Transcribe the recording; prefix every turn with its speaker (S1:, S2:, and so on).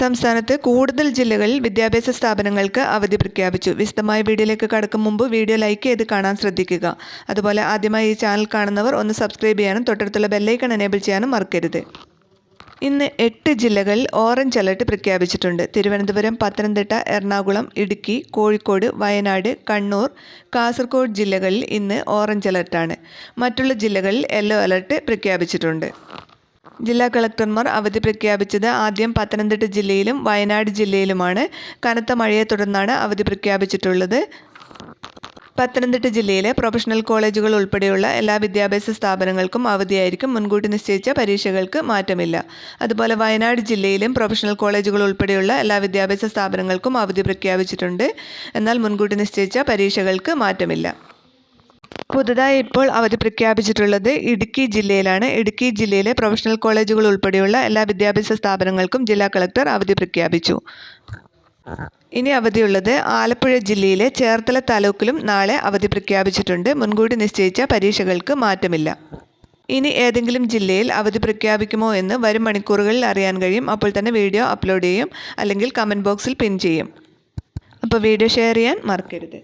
S1: സംസ്ഥാനത്ത് കൂടുതൽ ജില്ലകളിൽ വിദ്യാഭ്യാസ സ്ഥാപനങ്ങൾക്ക് അവധി പ്രഖ്യാപിച്ചു. വിശദമായ വീഡിയോയിലേക്ക് കടക്കും മുമ്പ് വീഡിയോ ലൈക്ക് ചെയ്ത് കാണാൻ ശ്രദ്ധിക്കുക. അതുപോലെ ആദ്യമായി ഈ ചാനൽ കാണുന്നവർ ഒന്ന് സബ്സ്ക്രൈബ് ചെയ്യാനും തൊട്ടടുത്തുള്ള ബെല്ലൈക്കൺ എനേബിൾ ചെയ്യാനും മറക്കരുത്. ഇന്ന് എട്ട് ജില്ലകളിൽ ഓറഞ്ച് അലർട്ട് പ്രഖ്യാപിച്ചിട്ടുണ്ട്. തിരുവനന്തപുരം പത്തനംതിട്ട എറണാകുളം ഇടുക്കി കോഴിക്കോട് വയനാട് കണ്ണൂർ കാസർഗോഡ് ജില്ലകളിൽ ഇന്ന് ഓറഞ്ച് അലർട്ടാണ് മറ്റുള്ള ജില്ലകളിൽ യെല്ലോ അലർട്ട് പ്രഖ്യാപിച്ചിട്ടുണ്ട്. ജില്ലാ കളക്ടർമാർ അവധി പ്രഖ്യാപിച്ചത് ആദ്യം പത്തനംതിട്ട ജില്ലയിലും വയനാട് ജില്ലയിലുമാണ്. കനത്ത മഴയെ തുടർന്നാണ് അവധി പ്രഖ്യാപിച്ചിട്ടുള്ളത്. പത്തനംതിട്ട ജില്ലയിലെ പ്രൊഫഷണൽ കോളേജുകൾ ഉൾപ്പെടെയുള്ള എല്ലാ വിദ്യാഭ്യാസ സ്ഥാപനങ്ങൾക്കും അവധിയായിരിക്കും. മുൻകൂട്ടി നിശ്ചയിച്ച പരീക്ഷകൾക്ക് മാറ്റമില്ല. അതുപോലെ വയനാട് ജില്ലയിലും പ്രൊഫഷണൽ കോളേജുകൾ ഉൾപ്പെടെയുള്ള എല്ലാ വിദ്യാഭ്യാസ സ്ഥാപനങ്ങൾക്കും അവധി പ്രഖ്യാപിച്ചിട്ടുണ്ട്. എന്നാൽ മുൻകൂട്ടി നിശ്ചയിച്ച പരീക്ഷകൾക്ക് മാറ്റമില്ല. പുതുതായി ഇപ്പോൾ അവധി പ്രഖ്യാപിച്ചിട്ടുള്ളത് ഇടുക്കി ജില്ലയിലാണ്. ഇടുക്കി ജില്ലയിലെ പ്രൊഫഷണൽ കോളേജുകൾ ഉൾപ്പെടെയുള്ള എല്ലാ വിദ്യാഭ്യാസ സ്ഥാപനങ്ങൾക്കും ജില്ലാ കളക്ടർ അവധി പ്രഖ്യാപിച്ചു. ഇനി അവധിയുള്ളത് ആലപ്പുഴ ജില്ലയിലെ ചേർത്തല താലൂക്കിലും നാളെ അവധി പ്രഖ്യാപിച്ചിട്ടുണ്ട്. മുൻകൂട്ടി നിശ്ചയിച്ച പരീക്ഷകൾക്ക് മാറ്റമില്ല. ഇനി ഏതെങ്കിലും ജില്ലയിൽ അവധി പ്രഖ്യാപിക്കുമോ എന്ന് വരും മണിക്കൂറുകളിൽ അറിയാൻ കഴിയും. അപ്പോൾ തന്നെ വീഡിയോ അപ്ലോഡ് ചെയ്യും അല്ലെങ്കിൽ കമന്റ് ബോക്സിൽ പിൻ ചെയ്യും. അപ്പോൾ വീഡിയോ ഷെയർ ചെയ്യാൻ മറക്കരുത്.